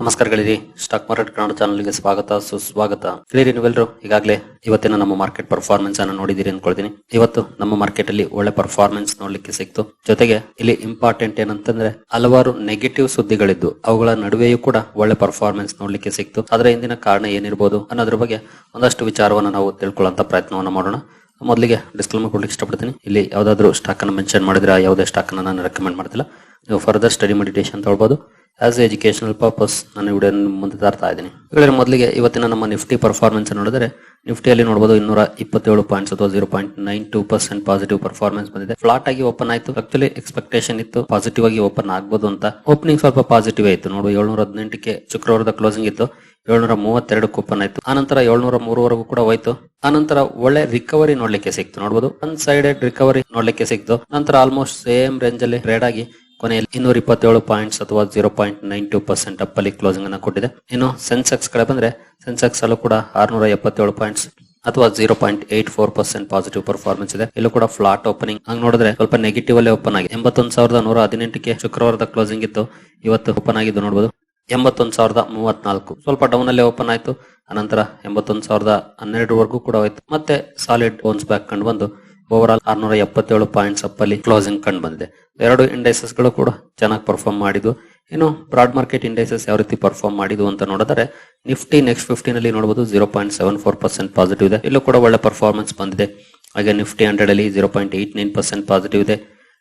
ನಮಸ್ಕಾರಗಳಿರಿ stock market Kannada ಚಾನಲ್ಗೆ ಸ್ವಾಗತ, ಸುಸ್ವಾಗತ. ಕ್ಲಿಯರ್ ನೀವೆಲ್ಲರೂ ಈಗಾಗಲೇ ಇವತ್ತಿನ ನಮ್ಮ ಮಾರ್ಕೆಟ್ ಪರ್ಫಾರ್ಮೆನ್ಸ್ ಅನ್ನು ನೋಡಿದಿರಿ ಅನ್ಕೊಳ್ತೀನಿ. ಇವತ್ತು ನಮ್ಮ ಮಾರ್ಕೆಟ್ ಅಲ್ಲಿ ಒಳ್ಳೆ ಪರ್ಫಾರ್ಮೆನ್ಸ್ ನೋಡ್ಲಿಕ್ಕೆ ಸಿಕ್ತು. ಜೊತೆಗೆ ಇಲ್ಲಿ ಇಂಪಾರ್ಟೆಂಟ್ ಏನಂತಂದ್ರೆ ಹಲವಾರು ನೆಗೆಟಿವ್ ಸುದ್ದಿಗಳಿದ್ದು, ಅವುಗಳ ನಡುವೆಯೂ ಕೂಡ ಒಳ್ಳೆ ಪರ್ಫಾರ್ಮೆನ್ಸ್ ನೋಡ್ಲಿಕ್ಕೆ ಸಿಕ್ತು. ಅದರ ಹಿಂದಿನ ಕಾರಣ ಏನಿರ್ಬೋದು ಅನ್ನೋದ್ರ ಬಗ್ಗೆ ಒಂದಷ್ಟು ವಿಚಾರವನ್ನು ನಾವು ತಿಳ್ಕೊಳ್ಳುವಂತ ಪ್ರಯತ್ನವನ್ನು ಮಾಡೋಣ. ಮೊದಲಿಗೆ ಡಿಸ್ಕ್ಲೇಮರ್ ಕೊಡ್ಲಿಕ್ಕೆ ಇಷ್ಟಪಡ್ತೀನಿ. ಇಲ್ಲಿ ಯಾವ್ದಾದ್ರು ಸ್ಟಾಕ್ ಅನ್ನು ಮೆನ್ಷನ್ ಮಾಡಿದ್ರೆ, ಯಾವುದೇ ಸ್ಟಾಕ್ ಅನ್ನು ನಾನು ರೆಕಮೆಂಡ್ ಮಾಡ್ತಿಲ್ಲ. ನೀವು ಫರ್ದರ್ ಸ್ಟಡಿ ಮೆಡಿಟೇಷನ್ ತಗೊಳ್ಬಹುದು ಆಸ್ ಎಜುಕೇಶನಲ್ ಪರ್ಪಸ್ ನಾನು ವಿಡಿಯೋ ಮುಂದೆ ತರ್ತಾ ಇದ್ದೀನಿ. ಹೇಳಿದ್ರೆ ಮೊದಲಿಗೆ ಇವತ್ತಿನ ನಮ್ಮ ನಿಫ್ಟಿ ಪರ್ಫಾರ್ಮೆನ್ಸ್ ನೋಡಿದ್ರೆ ನಿಫ್ಟಿಯಲ್ಲಿ ನೋಡಬಹುದು ಇನ್ನೂರ ಇಪ್ಪತ್ತೇಳು ಪಾಯಿಂಟ್ಸ್ ಅಥವಾ zero point nine two percent positive performance ಬಂದಿದೆ. ಫ್ಲಾಟ್ ಆಗಿ ಓಪನ್ ಆಯಿತು. ಆಕ್ಚುಲಿ ಎಕ್ಸ್ಪೆಕ್ಟೇಷನ್ ಇತ್ತು. ಪಾಸಿಟಿವ್ ಆಗಿ ಓಪನ್ ಆಗ್ಬೋದು ಅಂತ. ಓಪನಿಂಗ್ ಸ್ವಲ್ಪ ಪಾಸಿಟಿವ್ ಆಯಿತು. ನೋಡು ಏಳ್ನೂರ ಹದಿನೆಂಟಕ್ಕೆ ಶುಕ್ರವಾರದ ಕ್ಲೋಸಿಂಗ್ ಇತ್ತು. ಏಳ್ನೂರ ಮೂವತ್ತೆರಡಕ್ಕೆ ಓಪನ್ ಆಯ್ತು. ಆನಂತರ ಏಳ್ನೂರ ಮೂರುವರೆಗೂ ಕೂಡ ಹೋಯ್ತು. ಆನಂತರ ಒಳ್ಳೆ ರಿಕವರಿ ನೋಡ್ಲಿಕ್ಕೆ ಸಿಕ್ತು. ನೋಡಬಹುದು ಒನ್ ಸೈಡೆಡ್ ರಿಕವರಿ ನೋಡ್ಲಿಕ್ಕೆ ಸಿಕ್ತು. ನಂತರ ಆಲ್ಮೋಸ್ಟ್ ಸೇಮ್ ರೇಂಜ್ ಅಲ್ಲಿ ಟ್ರೇಡ್ ಆಗಿ ಕೊನೆಯಲ್ಲಿ ಇನ್ನೂರ ಇಪ್ಪತ್ತೇಳು ಪಾಯಿಂಟ್ಸ್ ಅಥವಾ zero point nine two percent ಅಪ್ಪಲ್ಲಿ closing ಅನ್ನ ಕೊಟ್ಟಿದೆ. ಇನ್ನು ಸೆನ್ಸೆಕ್ಸ್ ಕಡೆ ಬಂದ್ರೆ ಸೆನ್ಸೆಕ್ಸ್ ಅಲ್ಲೂ ಕೂಡ ಆರ್ನೂರ ಎಪ್ಪತ್ತೇಳು ಪಾಯಿಂಟ್ಸ್ ಅಥವಾ zero point eight four percent positive performance ಇದೆ. ಇಲ್ಲೂ ಕೂಡ ಫ್ಲಾಟ್ ಓಪನಿಂಗ್ ಹಂಗ್ ನೋಡಿದ್ರೆ ಸ್ವಲ್ಪ ನೆಗೆಟಿವ್ ಅಲ್ಲಿ ಓಪನ್ ಆಗಿದೆ. ಎಂಬತ್ತೊಂದು ಸಾವಿರದ ನೂರ ಹದಿನೆಂಟಕ್ಕೆ ಶುಕ್ರವಾರದ ಕ್ಲೋಸಿಂಗ್ ಇತ್ತು. ಇವತ್ತು ಓಪನ್ ಆಗಿದ್ದು ನೋಡಬಹುದು ಎಂಬತ್ತೊಂದು ಸಾವಿರದ ಮೂವತ್ನಾಲ್ಕು. ಸ್ವಲ್ಪ ಡೌನ್ ಅಲ್ಲೇ ಓಪನ್ ಆಯ್ತು. ಅನಂತರ ಎಂಬತ್ತೊಂದು ಸಾವಿರದ ಹನ್ನೆರಡವರೆಗೂ ಕೂಡ ಹೋಯ್ತು. ಮತ್ತೆ ಸಾಲಿಡ್ ಬೌನ್ಸ್ ಬ್ಯಾಕ್ ಕಂಡು ಬಂದು ಓವರ್ ಆಲ್ ಆರ್ನೂರ ಎಪ್ಪತ್ತೇಳು ಪಾಯಿಂಟ್ಸ್ ಅಪ್ ಅಲ್ಲಿ ಕ್ಲೋಸಿಂಗ್ ಕಂಡು ಬಂದಿದೆ. ಎರಡು ಇಂಡೈಸಸ್ಗಳು ಕೂಡ ಚೆನ್ನಾಗಿ ಪರ್ಫಾರ್ಮ್ ಮಾಡಿದ್ವು ಇನ್ನು ಬ್ರಾಡ್ ಮಾರ್ಕೆಟ್ ಇಂಡೈಸಸ್ ಯಾವ ರೀತಿ ಪರ್ಫಾರ್ಮ್ ಮಾಡಿದ್ವು ಅಂತ ನೋಡಿದ್ರೆ ನಿಫ್ಟಿ ನೆಕ್ಸ್ಟ್ ಫಿಫ್ಟೀನ್ ಅಲ್ಲಿ ನೋಡಬಹುದು zero point seven four percent positive ಇದೆ. ಇಲ್ಲೂ ಕೂಡ ಒಳ್ಳೆ ಪರ್ಫಾರ್ಮೆನ್ಸ್ ಬಂದಿದೆ. ಹಾಗೆ ನಿಫ್ಟಿ ಹಂಡ್ರೆಡ್ ಅಲ್ಲಿ zero point eight nine percent positive ಇದೆ.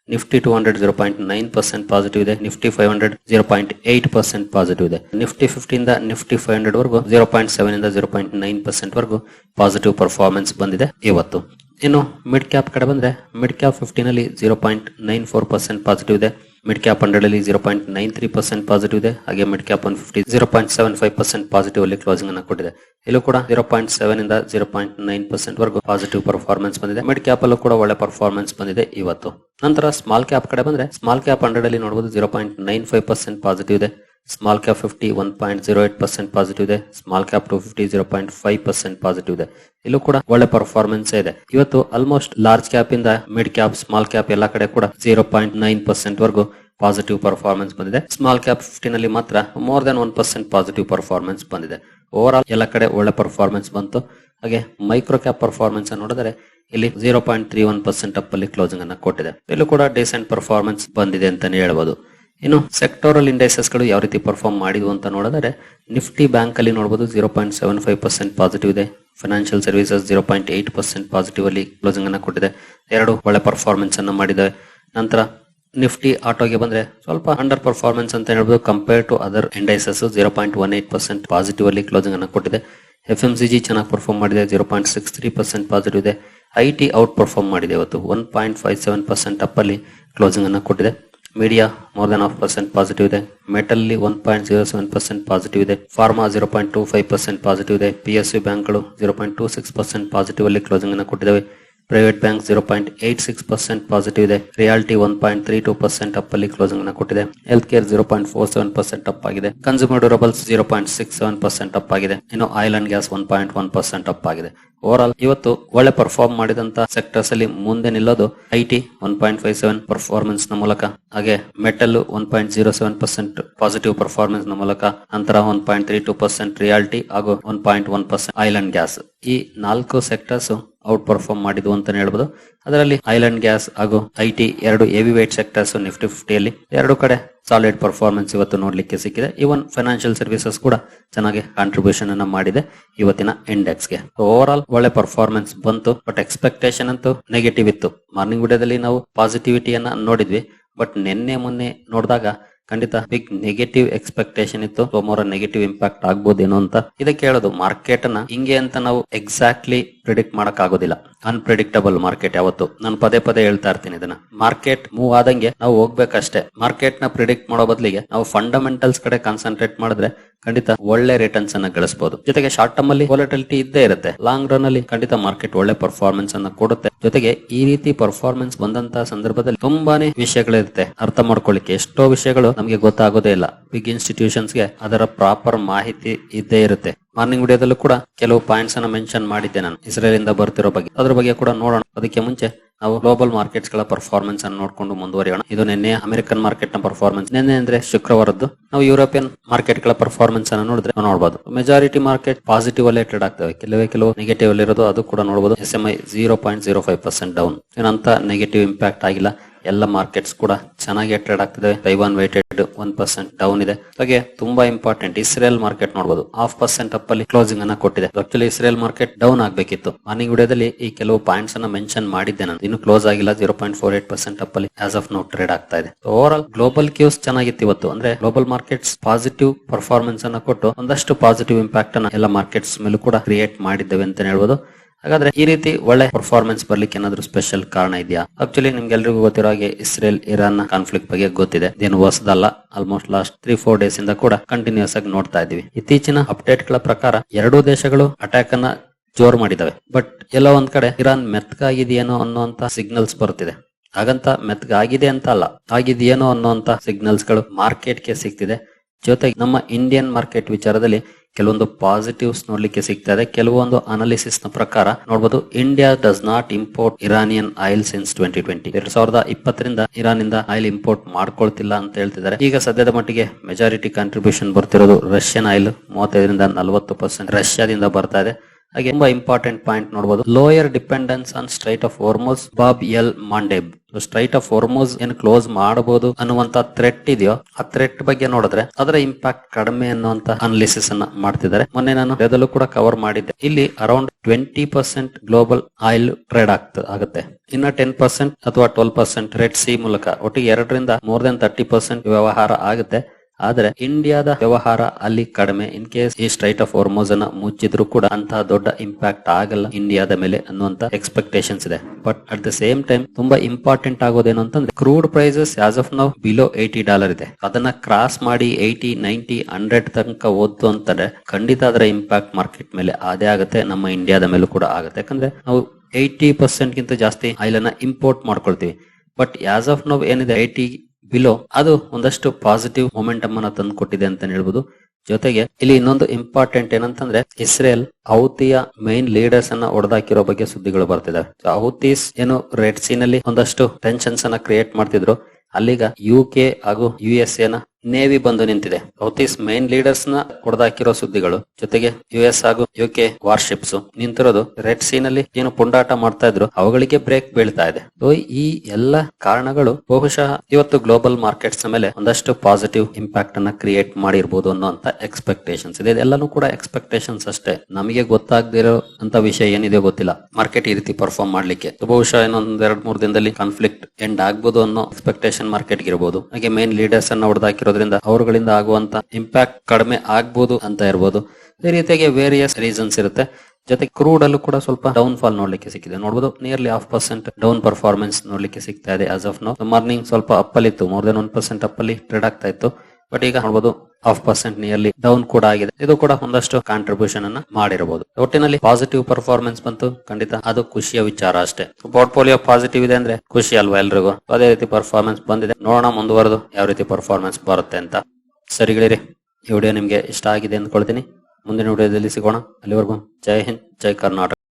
Nifty two hundred zero point nine percent positive ಇದೆ. Nifty five hundred zero point eight percent positive ಇದೆ. ನಿಫ್ಟಿ ಫಿಫ್ಟಿಯಿಂದ ನಿಫ್ಟಿ ಫೈವ್ ಹಂಡ್ರೆಡ್ ವರೆಗೂ ಜೀರೋ ಪಾಯಿಂಟ್ ಸೆವೆನ್ ಇಂದ zero point nine percent ವರೆಗೂ positive performance ಬಂದಿದೆ ಇವತ್ತು. ಇನ್ನು ಮಿಡ್ ಕ್ಯಾಪ್ ಕಡೆ ಬಂದ್ರೆ ಮಿಡ್ ಕ್ಯಾಪ್ ಫಿಫ್ಟೀನ್ ಅಲ್ಲಿ zero point nine four percent positive ಇದೆ. ಮಿಡ್ ಕ್ಯಾಪ್ ಹಂಡ್ರೆಡ್ ಅಲ್ಲಿ zero point nine three percent positive ಇದೆ. ಹಾಗೆ mid cap one fifty zero point seven five percent positive ಅಲ್ಲಿ ಕ್ಲೋಸಿಂಗ್ ಅನ್ನು ಕೊಟ್ಟಿದೆ. ಇಲ್ಲೂ ಕೂಡ ಜೀರೋ ಪಾಯಿಂಟ್ ಸೆವೆನ್ ಇಂದ ಜೀರೋ ಪಾಯಿಂಟ್ ನೈನ್ ಪರ್ಸೆಂಟ್ ವರೆಗೂ ಪಾಸಿಟಿವ್ ಪರ್ಫಾರ್ಮೆನ್ಸ್ ಬಂದಿದೆ. ಮಿಡ್ ಕ್ಯಾಪ್ ಅಲ್ಲೂ ಕೂಡ ಒಳ್ಳೆ ಪರ್ಫಾರ್ಮೆನ್ಸ್ ಬಂದಿದೆ ಇವತ್ತು. ನಂತರ ಸ್ಮಾಲ್ ಕ್ಯಾಪ್ ಕಡೆ ಬಂದ್ರೆ ಸ್ಮಾಲ್ ಕ್ಯಾಪ್ ಹಂಡ್ರೆಡ್ ಅಲ್ಲಿ ನೋಡಬಹುದು zero point nine five percent positive ಇದೆ. Small cap fifty one point zero eight percent positive ಇದೆ. Small cap two fifty zero point five percent positive ಇದೆ. ಇಲ್ಲೂ ಕೂಡ ಒಳ್ಳೆ ಪರ್ಫಾರ್ಮೆನ್ಸ್ ಇದೆ. ಇವತ್ತು ಆಲ್ಮೋಸ್ಟ್ ಲಾರ್ಜ್ ಕ್ಯಾಪ್ ಇಂದ ಮಿಡ್ ಕ್ಯಾಪ್ ಸ್ಮಾಲ್ ಕ್ಯಾಪ್ ಎಲ್ಲ ಕಡೆ ಕೂಡ ಜೀರೋ ಪಾಯಿಂಟ್ ನೈನ್ ಪರ್ಸೆಂಟ್ ವರೆಗೂ ಪಾಸಿಟಿವ್ ಪರ್ಫಾರ್ಮೆನ್ಸ್ ಬಂದಿದೆ. ಸ್ಮಾಲ್ ಕ್ಯಾಪ್ ಫಿಫ್ಟಿನಲ್ಲಿ ಮಾತ್ರ more than one percent positive performance ಬಂದಿದೆ. ಓವರ್ ಆಲ್ ಎಲ್ಲ ಕಡೆ ಒಳ್ಳೆ ಪರ್ಫಾರ್ಮೆನ್ಸ್ ಬಂತು. ಹಾಗೆ ಮೈಕ್ರೋ ಕ್ಯಾಪ್ ಪರ್ಫಾರ್ಮೆನ್ಸ್ ನೋಡಿದ್ರೆ ಇಲ್ಲಿ zero point three one percent up ಅಲ್ಲಿ ಕ್ಲೋಸಿಂಗ್ ಅನ್ನ ಕೊಟ್ಟಿದೆ. ಇಲ್ಲೂ ಕೂಡ ಡಿಸೆಂಟ್ ಪರ್ಫಾರ್ಮೆನ್ಸ್ ಬಂದಿದೆ ಅಂತಾನೆ ಹೇಳ್ಬೋದು. ಇನ್ನು ಸೆಕ್ಟೋರಲ್ ಇಂಡೈಸಸ್ಗಳು ಯಾವ ರೀತಿ ಪರ್ಫಾರ್ಮ್ ಮಾಡಿದ್ವು ಅಂತ ನೋಡಿದ್ರೆ ನಿಫ್ಟಿ ಬ್ಯಾಂಕ್ ಅಲ್ಲಿ ನೋಡಬಹುದು zero point seven five percent positive ಇದೆ. Financial services zero point eight percent positive ಅಲ್ಲಿ ಕ್ಲೋಸಿಂಗ್ ಅನ್ನ ಕೊಟ್ಟಿದೆ. ಎರಡು ಒಳ್ಳೆ ಪರ್ಫಾರ್ಮೆನ್ಸ್ ಅನ್ನು ಮಾಡಿದೆ ನಂತರ ನಿಫ್ಟಿ ಆಟೋಗೆ ಬಂದ್ರೆ ಸ್ವಲ್ಪ ಅಂಡರ್ ಪರ್ಫಾರ್ಮೆನ್ಸ್ ಅಂತ ಹೇಳ್ಬೋದು. Compare to other indices zero point one eight percent positive ಅಲ್ಲಿ ಕ್ಲೋಸಿಂಗ್ ಅನ್ನು ಕೊಟ್ಟಿದೆ. ಎಫ್ ಎಂ ಸಿ ಜಿ ಚೆನ್ನಾಗಿ ಪರ್ಫಾರ್ಮ್ ಮಾಡಿದೆ. Zero point six three percent positive ಇದೆ. ಐ ಟಿ ಔಟ್ ಪರ್ಫಾರ್ಮ್ ಮಾಡಿದೆ ಇವತ್ತು. One point five seven percent up ಅಲ್ಲಿ closing ಅನ್ನು ಕೊಟ್ಟಿದೆ. Media more than half percent positive ಇದೆ. Metal one point zero seven percent positive ಇದೆ. Pharma zero point two five percent positive ಇದೆ. P S U ಬ್ಯಾಂಕ್ಗಳು zero point two six percent positive ಅಲ್ಲಿ closing ಅನ್ನು ಕೊಟ್ಟಿದ್ದಾವೆ. Private bank zero point eight six percent positive ಇದೆ. Realty one point three two percent up ಅಲ್ಲಿ closing ಅನ್ನು ಕೊಟ್ಟಿದೆ. Health care zero point four seven percent up ಆಗಿದೆ. Consumer durables zero point six seven percent up ಆಗಿದೆ. ಇನ್ನು oil and gas one point one percent up ಆಗಿದೆ. Over all ಇವತ್ತು ಒಳ್ಳೆ perform ಮಾಡಿದಂತ ಸೆಕ್ಟರ್ಸ್ ಅಲ್ಲಿ ಮುಂದೆ ನಿಲ್ಲೋದು I T one point five seven ಪರ್ಫಾರ್ಮೆನ್ಸ್ನ ಮೂಲಕ. ಹಾಗೆ metal one point zero seven percent positive ಪರ್ಫಾರ್ಮೆನ್ಸ್ನ ಮೂಲಕ. ನಂತರ one point three two percent realty ಹಾಗೂ one point one percent oil and gas ಈ ನಾಲ್ಕು ಸೆಕ್ಟರ್ಸ್ ಔಟ್ ಪರ್ಫಾರ್ಮ್ ಮಾಡಿದ್ವು ಅಂತ ಹೇಳ್ಬೋದು. ಅದರಲ್ಲಿ ಐಲ್ಯಾಂಡ್ ಗ್ಯಾಸ್ ಹಾಗೂ ಐ ಟಿ ಎರಡು ಹೆವಿ ವೇಟ್ ಸೆಕ್ಟರ್ಸ್ ನಿಫ್ಟಿ ಫಿಫ್ಟಿಯಲ್ಲಿ ಎರಡು ಕಡೆ ಸಾಲಿಡ್ ಪರ್ಫಾರ್ಮೆನ್ಸ್ ಇವತ್ತು ನೋಡಲಿಕ್ಕೆ ಸಿಕ್ಕಿದೆ. ಇವನ್ ಫೈನಾನ್ಷಿಯಲ್ ಸರ್ವಿಸಸ್ ಕೂಡ ಚೆನ್ನಾಗಿ ಕಾಂಟ್ರಿಬ್ಯೂಷನ್ ಅನ್ನ ಮಾಡಿದೆ ಇವತ್ತಿನ ಇಂಡೆಕ್ಸ್ಗೆ. ಓವರ್ ಆಲ್ ಒಳ್ಳೆ ಪರ್ಫಾರ್ಮೆನ್ಸ್ ಬಂತು ಬಟ್ ಎಕ್ಸ್ಪೆಕ್ಟೇಷನ್ ಅಂತೂ ನೆಗೆಟಿವ್ ಇತ್ತು. ಮಾರ್ನಿಂಗ್ ವಿಡಿಯೋದಲ್ಲಿ ನಾವು ಪಾಸಿಟಿವಿಟಿಯನ್ನ ನೋಡಿದ್ವಿ ಬಟ್ ನಿನ್ನೆ, ಮೊನ್ನೆ ನೋಡಿದಾಗ ಖಂಡಿತ ಬಿಗ್ ನೆಗೆಟಿವ್ ಎಕ್ಸ್ಪೆಕ್ಟೇಷನ್ ಇತ್ತು. ಸೋಮವಾರ ನೆಗೆಟಿವ್ ಇಂಪ್ಯಾಕ್ಟ್ ಆಗ್ಬೋದೇನೋ ಅಂತ. ಇದಕ್ಕೆ ಹೇಳೋದು ಮಾರ್ಕೆಟ್ನ ಹಿಂಗೆ ಅಂತ ನಾವು ಎಕ್ಸಾಕ್ಟ್ಲಿ ಪ್ರಿಡಿಕ್ಟ್ ಮಾಡಕ್ ಆಗೋದಿಲ್ಲ ಅನ್ಪ್ರಿಡಿಕ್ಟಬಲ್ ಮಾರ್ಕೆಟ್ ಯಾವತ್ತು. ನಾನು ಪದೇ ಪದೇ ಹೇಳ್ತಾ ಇರ್ತೀನಿ ಇದನ್ನ. ಮಾರ್ಕೆಟ್ ಮೂವ್ ಆದಂಗೆ ನಾವು ಹೋಗ್ಬೇಕಷ್ಟೇ. ಮಾರ್ಕೆಟ್ನ ಪ್ರಿಡಿಕ್ಟ್ ಮಾಡೋ ಬದಲಿಗೆ ನಾವು ಫಂಡಮೆಂಟಲ್ಸ್ ಕಡೆ ಕಾನ್ಸಂಟ್ರೇಟ್ ಮಾಡಿದ್ರೆ ಖಂಡಿತ ಒಳ್ಳೆ ರಿಟರ್ನ್ಸ್ ಅನ್ನ ಗಳಿಸಬಹುದು ಜೊತೆಗೆ ಶಾರ್ಟ್ ಟರ್ಮ್ ಅಲ್ಲಿ ವಾಲಟಿಲಿಟಿ ಇದ್ದೇ ಇರುತ್ತೆ. ಲಾಂಗ್ ರನ್ ಅಲ್ಲಿ ಖಂಡಿತ ಮಾರ್ಕೆಟ್ ಒಳ್ಳೆ ಪರ್ಫಾರ್ಮೆನ್ಸ್ ಅನ್ನ ಕೊಡುತ್ತೆ. ಜೊತೆಗೆ ಈ ರೀತಿ ಪರ್ಫಾರ್ಮೆನ್ಸ್ ಬಂದಂತಹ ಸಂದರ್ಭದಲ್ಲಿ ತುಂಬಾನೇ ವಿಷಯಗಳಿರುತ್ತೆ. ಅರ್ಥ ಮಾಡ್ಕೊಳ್ಳಿಕ್ಕೆ ಎಷ್ಟೋ ವಿಷಯಗಳು ನಮಗೆ ಗೊತ್ತಾಗೋದೇ ಇಲ್ಲ. ಬಿಗ್ ಇನ್ಸ್ಟಿಟ್ಯೂಷನ್ಸ್ಗೆ ಅದರ ಪ್ರಾಪರ್ ಮಾಹಿತಿ ಇದ್ದೇ ಇರುತ್ತೆ. ಮಾರ್ನಿಂಗ್ ವಿಡಿಯೋದಲ್ಲೂ ಕೂಡ ಕೆಲವು ಪಾಯಿಂಟ್ಸ್ ಅನ್ನ ಮೆನ್ಷನ್ ಮಾಡಿದ್ದೆ ನಾನು. ಇಸ್ರೇಲ್ ಇಂದ ಬರ್ತಿರೋ ಬಗ್ಗೆ. ಅದ್ರ ಬಗ್ಗೆ ಕೂಡ ನೋಡೋಣ. ಅದಕ್ಕೆ ಮುಂಚೆ ನಾವು ಗ್ಲೋಬಲ್ ಮಾರ್ಕೆಟ್ಸ್ಗಳ ಪರ್ಫಾರ್ಮೆನ್ಸ್ ಅನ್ನು ನೋಡಿಕೊಂಡು ಮುಂದುವರಿಯೋಣ. ಇದು ನಿನ್ನೆ ಅಮೆರಿಕನ್ ಮಾರ್ಕೆಟ್ನ ಪರ್ಫಾರ್ಮೆನ್ಸ್ ನಿನ್ನೆ ಅಂದ್ರೆ ಶುಕ್ರವಾರದ್ದು. ನಾವು ಯುರೋಪಿಯನ್ ಮಾರ್ಕೆಟ್ಗಳ ಪರ್ಫಾರ್ಮೆನ್ಸ್ ಅನ್ನು ನೋಡಿದ್ರೆ ನೋಡಬಹುದು ಮೆಜಾರಿಟಿ ಮಾರ್ಕೆಟ್ ಪಾಸಿಟಿವ್ ಅಲ್ಲಿ ಟ್ರೇಡ್ ಆಗ್ತವೆ. ಕೆಲವೇ ಕೆಲವು ನೆಗೆಟಿವ್ ಅಲ್ಲಿ ಇರೋದು ಅದು ಕೂಡ ನೋಡಬಹುದು S M I zero point zero five percent down ಏನಂತ ನೆಗೆಟಿವ್ ಇಂಪ್ಯಾಕ್ಟ್ ಆಗಿಲ್ಲ. ಎಲ್ಲ ಮಾರ್ಕೆಟ್ಸ್ ಕೂಡ ಚೆನ್ನಾಗಿ ಟ್ರೇಡ್ ಆಗ್ತಿದೆ. Taiwan weighted one percent down ಇದೆ. ಹಾಗೆ ತುಂಬಾ ಇಂಪಾರ್ಟೆಂಟ್ ಇಸ್ರೇಲ್ ಮಾರ್ಕೆಟ್ ನೋಡಬಹುದು ಹಾಫ್ ಪರ್ಸೆಂಟ್ ಅಪ್ ಅಲ್ಲಿ ಕ್ಲೋಸಿಂಗ್ ಅನ್ನ ಕೊಟ್ಟಿದೆ. ಆಕ್ಚುಲಿ ಇಸ್ರೇಲ್ ಮಾರ್ಕೆಟ್ ಡೌನ್ ಆಗಬೇಕಿತ್ತು. ಮಾರ್ನಿಂಗ್ ವಿಡಿಯೋದಲ್ಲಿ ಈ ಕೆಲವು ಪಾಯಿಂಟ್ಸ್ ಅನ್ನ ಮೆನ್ಷನ್ ಮಾಡಿದ್ದೆ ನಾನು. ಇನ್ನು ಕ್ಲೋಸ್ ಆಗಿಲ್ಲ. Zero point four eight percent up ಅಲ್ಲಿ ಆಸ್ ಆಫ್ ನೋ ಟ್ರೇಡ್ ಆಗ್ತಾ ಇದೆ. ಓವರ್ ಆಲ್ ಗ್ಲೋಬಲ್ ಕ್ಯೂಸ್ ಚೆನ್ನಾಗಿತ್ತು ಇವತ್ತು. ಅಂದ್ರೆ ಗ್ಲೋಬಲ್ ಮಾರ್ಕೆಟ್ಸ್ ಪಾಸಿಟಿವ್ ಪರ್ಫಾರ್ಮೆನ್ಸ್ ಅನ್ನ ಕೊಟ್ಟು ಒಂದಷ್ಟು ಪಾಸಿಟಿವ್ ಇಂಪ್ಯಾಕ್ಟ್ ಅನ್ನ ಎಲ್ಲ ಮಾರ್ಕೆಟ್ಸ್ ಮೇಲೂ ಕೂಡ ಕ್ರಿಯೇಟ್ ಮಾಡಿದ್ದೇವೆ ಅಂತ ಹೇಳ್ಬೋದು. ಹಾಗಾದ್ರೆ ಈ ರೀತಿ ಒಳ್ಳೆ ಪರ್ಫಾರ್ಮೆನ್ಸ್ ಬರ್ಲಿಕ್ಕೆ ಏನಾದ್ರು ಸ್ಪೆಷಲ್ ಕಾರಣ ಇದೆಯಾ? ಆಕ್ಚುಲಿ ನಿಮ್ಗೆಲ್ರಿಗೂ ಗೊತ್ತಿರೋ ಹಾಗೆ ಇಸ್ರೇಲ್ ಇರಾನ್ ಕಾನ್ಫ್ಲಿಕ್ಟ್ ಬಗ್ಗೆ ಗೊತ್ತಿದೆ. ಇದೇನು ಹೊಸದಲ್ಲ almost last three four days ಇಂದ ಕೂಡ ಕಂಟಿನ್ಯೂಸ್ ಆಗಿ ನೋಡ್ತಾ ಇದೀವಿ ಇತ್ತೀಚಿನ ಅಪ್ಡೇಟ್ಗಳ ಪ್ರಕಾರ ಎರಡೂ ದೇಶಗಳು ಅಟ್ಯಾಕ್ ಅನ್ನ ಜೋರ್ ಮಾಡಿದವೆ. ಬಟ್ ಎಲ್ಲ ಒಂದ್ ಕಡೆ ಇರಾನ್ ಮೆತ್ಗಾಗಿದೆಯೇನೋ ಅನ್ನುವಂತ ಸಿಗ್ನಲ್ಸ್ ಬರುತ್ತಿದೆ. ಹಾಗಂತ ಮೆತ್ಗಾಗಿದೆ ಅಂತ ಅಲ್ಲ, ಆಗಿದೆಯೇನೋ ಅನ್ನುವಂತ ಸಿಗ್ನಲ್ಸ್ಗಳು ಮಾರ್ಕೆಟ್ಗೆ ಸಿಗ್ತಿದೆ. ಜೊತೆಗೆ ನಮ್ಮ ಇಂಡಿಯನ್ ಮಾರ್ಕೆಟ್ ವಿಚಾರದಲ್ಲಿ ಕೆಲವೊಂದು ಪಾಸಿಟಿವ್ಸ್ ನೋಡ್ಲಿಕ್ಕೆ ಸಿಗ್ತಾ ಇದೆ. ಕೆಲವೊಂದು ಅನಾಲಿಸಿಸ್ನ ಪ್ರಕಾರ ನೋಡಬಹುದು India does not import Iranian oil since twenty twenty ಎರಡ್ ಸಾವಿರದ ಇಪ್ಪತ್ತರಿಂದ ಇರಾನ್ ಇಂದ ಆಯಿಲ್ ಇಂಪೋರ್ಟ್ ಮಾಡ್ಕೊಳ್ತಿಲ್ಲ ಅಂತ ಹೇಳ್ತಿದ್ದಾರೆ. ಈಗ ಸದ್ಯದ ಮಟ್ಟಿಗೆ ಮೆಜಾರಿಟಿ ಕಾಂಟ್ರಿಬ್ಯೂಷನ್ ಬರ್ತಿರೋದು ರಷ್ಯನ್ ಆಯಿಲ್ ಮೂವತ್ತೈದರಿಂದ ನಲವತ್ತು ಪರ್ಸೆಂಟ್ ರಷ್ಯಾದಿಂದ ಬರ್ತಾ ಇದೆ. ಹಾಗೆ ತುಂಬಾ ಇಂಪಾರ್ಟೆಂಟ್ ಪಾಯಿಂಟ್ ನೋಡಬಹುದು lower dependence on strait of Hormuz Bab el Mandeb strait of Hormuz ಏನ್ ಕ್ಲೋಸ್ ಮಾಡಬಹುದು ಅನ್ನುವಂತ ಥ್ರೆಟ್ ಇದೆಯೋ, ಆ ಥ್ರೆಟ್ ಬಗ್ಗೆ ನೋಡಿದ್ರೆ ಅದರ ಇಂಪ್ಯಾಕ್ಟ್ ಕಡಿಮೆ ಅನ್ನುವಂತ ಅನಾಲಿಸಿಸ್ ಅನ್ನ ಮಾಡ್ತಿದ್ದಾರೆ. ಮೊನ್ನೆ ನಾನು ಅದಲ್ಲೂ ಕೂಡ ಕವರ್ ಮಾಡಿದ್ದೆ. ಇಲ್ಲಿ around twenty percent global oil trade ಆಗ್ತದೆ ಆಗುತ್ತೆ. ಇನ್ನ ಟೆನ್ ಪರ್ಸೆಂಟ್ ಅಥವಾ ಟ್ವೆಲ್ ಪರ್ಸೆಂಟ್ ರೆಡ್ ಸಿ ಮೂಲಕ, ಒಟ್ಟಿಗೆ ಎರಡರಿಂದ ಮೋರ್ ದೆನ್ ತರ್ಟಿ ಪರ್ಸೆಂಟ್ ವ್ಯವಹಾರ ಆಗುತ್ತೆ. ಆದ್ರೆ ಇಂಡಿಯಾದ ವ್ಯವಹಾರ ಅಲ್ಲಿ ಕಡಿಮೆ. ಇನ್ ಕೇಸ್ ಈ ಸ್ಟ್ರೈಟ್ ಆಫ್ ಫಾರ್ಮೋಸ್ ಅನ್ನ ಮುಚ್ಚಿದ್ರು ಕೂಡ ಅಂತಹ ದೊಡ್ಡ ಇಂಪ್ಯಾಕ್ಟ್ ಆಗಲ್ಲ ಇಂಡಿಯಾದ ಮೇಲೆ ಅನ್ನುವಂತ ಎಕ್ಸ್ಪೆಕ್ಟೇಷನ್ಸ್ ಇದೆ. But at the same time ತುಂಬಾ ಇಂಪಾರ್ಟೆಂಟ್ ಆಗೋದೇನು ಅಂತಂದ್ರೆ crude prices as of now below eighty dollar ಇದೆ. ಅದನ್ನ ಕ್ರಾಸ್ ಮಾಡಿ ಏಯ್ಟಿ ನೈಂಟಿ ಹಂಡ್ರೆಡ್ ತನಕ ಓದ್ತು ಅಂತಂದ್ರೆ ಖಂಡಿತ ಅದರ ಇಂಪ್ಯಾಕ್ಟ್ ಮಾರ್ಕೆಟ್ ಮೇಲೆ ಅದೇ ಆಗುತ್ತೆ, ನಮ್ಮ ಇಂಡಿಯಾದ ಮೇಲೂ ಕೂಡ ಆಗುತ್ತೆ. ಯಾಕಂದ್ರೆ ನಾವು ಏಯ್ಟಿ ಪರ್ಸೆಂಟ್ ಗಿಂತ ಜಾಸ್ತಿ ಆಯಿಲ್ ಅನ್ನ ಇಂಪೋರ್ಟ್ ಮಾಡ್ಕೊಳ್ತೀವಿ. ಬಟ್ ಆಸ್ ಆಫ್ ನೌ ಏನಿದೆ ಏಯ್ಟಿ ಬಿಲೋ, ಅದು ಒಂದಷ್ಟು ಪಾಸಿಟಿವ್ ಮೊಮೆಂಟಮ್ ಅನ್ನ ತಂದು ಕೊಟ್ಟಿದೆ ಅಂತ ಹೇಳ್ಬೋದು. ಜೊತೆಗೆ ಇಲ್ಲಿ ಇನ್ನೊಂದು ಇಂಪಾರ್ಟೆಂಟ್ ಏನಂತಂದ್ರೆ ಇಸ್ರೇಲ್ ಔತಿಯ ಮೈನ್ ಲೀಡರ್ಸ್ ಅನ್ನ ಹೊಡೆದಾಕಿರೋ ಬಗ್ಗೆ ಸುದ್ದಿಗಳು ಬರ್ತಿದಾವೆ ಔತೀಸ್ ಏನು ರೆಡ್ ಸೀನಲ್ಲಿ ಒಂದಷ್ಟು ಟೆನ್ಷನ್ಸ್ ಅನ್ನ ಕ್ರಿಯೇಟ್ ಮಾಡ್ತಿದ್ರು. ಅಲ್ಲಿಗ ಯು ಕೆ ಹಾಗೂ ಯು ಎಸ್ ಎನ ನೇವಿ ಬಂದು ನಿಂತಿದೆ. ಔತೀಸ್ ಮೇನ್ ಲೀಡರ್ಸ್ನ ಹೊಡೆದಾಕಿರೋ ಸುದ್ದಿಗಳು, ಜೊತೆಗೆ ಯು ಎಸ್ ಹಾಗೂ ಯು ಕೆ ವಾರ್ಶಿಪ್ಸ್ ನಿಂತಿರೋದು ರೆಡ್ ಸೀನ್ ಅಲ್ಲಿ ಏನು ಪುಂಡಾಟ ಮಾಡ್ತಾ ಇದ್ರು, ಅವುಗಳಿಗೆ ಬ್ರೇಕ್ ಬೀಳ್ತಾ ಇದೆ. ಸೊ ಈ ಎಲ್ಲ ಕಾರಣಗಳು ಬಹುಶಃ ಇವತ್ತು ಗ್ಲೋಬಲ್ ಮಾರ್ಕೆಟ್ಸ್ ಮೇಲೆ ಒಂದಷ್ಟು ಪಾಸಿಟಿವ್ ಇಂಪ್ಯಾಕ್ಟ್ ಅನ್ನ ಕ್ರಿಯೇಟ್ ಮಾಡಿರ್ಬೋದು ಅನ್ನೋಂತ ಎಕ್ಸ್ಪೆಕ್ಟೇಷನ್ಸ್ ಇದೆ. ಇದೆಲ್ಲಾನು ಕೂಡ ಎಕ್ಸ್ಪೆಕ್ಟೇಷನ್ಸ್ ಅಷ್ಟೇ. ನಮಗೆ ಗೊತ್ತಾಗದಿರೋ ಅಂತ ವಿಷಯ ಏನಿದೆ ಗೊತ್ತಿಲ್ಲ. ಮಾರ್ಕೆಟ್ ಈ ರೀತಿ ಪರ್ಫಾರ್ಮ್ ಮಾಡ್ಲಿಕ್ಕೆ. ಬಹುಶಃ ಇನ್ನೊಂದ್ ಎರಡ್ ಮೂರ್ ದಿನದಲ್ಲಿ ಕಾನ್ಫ್ಲಿಕ್ಟ್ ಎಂಡ್ ಆಗ್ಬೋದು ಅನ್ನೋ ಎಕ್ಸ್ಪೆಕ್ಟೇಷನ್ ಮಾರ್ಕೆಟ್ ಇರಬಹುದು ಹಾಗೆ ಮೇನ್ ಲೀಡರ್ಸ್ ಅನ್ನ ಹೊಡೆದಾಕಿರೋದ್ರಿಂದ ಅವರುಗಳಿಂದ ಆಗುವಂತ ಇಂಪ್ಯಾಕ್ಟ್ ಕಡಿಮೆ ಆಗ್ಬೋದು ಅಂತ ಇರ್ಬೋದು. ಈ ರೀತಿಯಾಗಿ ವೇರಿಯಸ್ ರೀಸನ್ಸ್ ಇರುತ್ತೆ. ಜೊತೆ ಕ್ರೂಡ್ ಅಲ್ಲೂ ಕೂಡ ಸ್ವಲ್ಪ ಡೌನ್ ಫಾಲ್ ನೋಡ್ಲಿಕ್ಕೆ ಸಿಕ್ಕಿದೆ. ನೋಡಬಹುದು nearly half percent down performance ನೋಡ್ಲಿಕ್ಕೆ ಸಿಗ್ತಾ ಇದೆ ಆಸ್ ಆಫ್ ನೋ ಮಾರ್ನಿಂಗ್ ಸ್ವಲ್ಪ ಅಪ್ಪಲ್ಲಿತ್ತು ಮೋರ್ ದೆನ್ ಒನ್ ಪರ್ಸೆಂಟ್ ಅಪ್ಪಲ್ಲಿ ಟ್ರೇಡ್ ಆಗ್ತಾ ಇತ್ತು. ಬಟ್ ಈಗ ನೋಡಬಹುದು ಹಾಫ್ ಪರ್ಸೆಂಟ್ ನಿಯರ್ಲಿ ಡೌನ್ ಕೂಡ ಆಗಿದೆ. ಇದು ಕೂಡ ಒಂದಷ್ಟು ಕಾಂಟ್ರಿಬ್ಯೂಷನ್ ಅನ್ನ ಮಾಡಿರಬಹುದು ಒಟ್ಟಿನಲ್ಲಿ ಪಾಸಿಟಿವ್ ಪರ್ಫಾರ್ಮೆನ್ಸ್ ಬಂತು. ಖಂಡಿತ ಅದು ಖುಷಿಯ ವಿಚಾರ ಅಷ್ಟೇ. ಪೋರ್ಟ್ಫೋಲಿಯೋ ಪಾಸಿಟಿವ್ ಇದೆ ಅಂದ್ರೆ ಖುಷಿ ಅಲ್ವಾ ಎಲ್ರಿಗೂ? ಅದೇ ರೀತಿ ಪರ್ಫಾರ್ಮೆನ್ಸ್ ಬಂದಿದೆ. ನೋಡೋಣ ಮುಂದುವರೆದು ಯಾವ ರೀತಿ ಪರ್ಫಾರ್ಮೆನ್ಸ್ ಬರುತ್ತೆ ಅಂತ. ಸರಿಗಳಿರಿ ಈ ವಿಡಿಯೋ ನಿಮ್ಗೆ ಇಷ್ಟ ಆಗಿದೆ ಅಂದ್ಕೊಳ್ತೀನಿ. ಮುಂದಿನ ವಿಡಿಯೋದಲ್ಲಿ ಸಿಗೋಣ. ಅಲ್ಲಿವರೆಗೂ ಜೈ ಹಿಂದ್, ಜೈ ಕರ್ನಾಟಕ.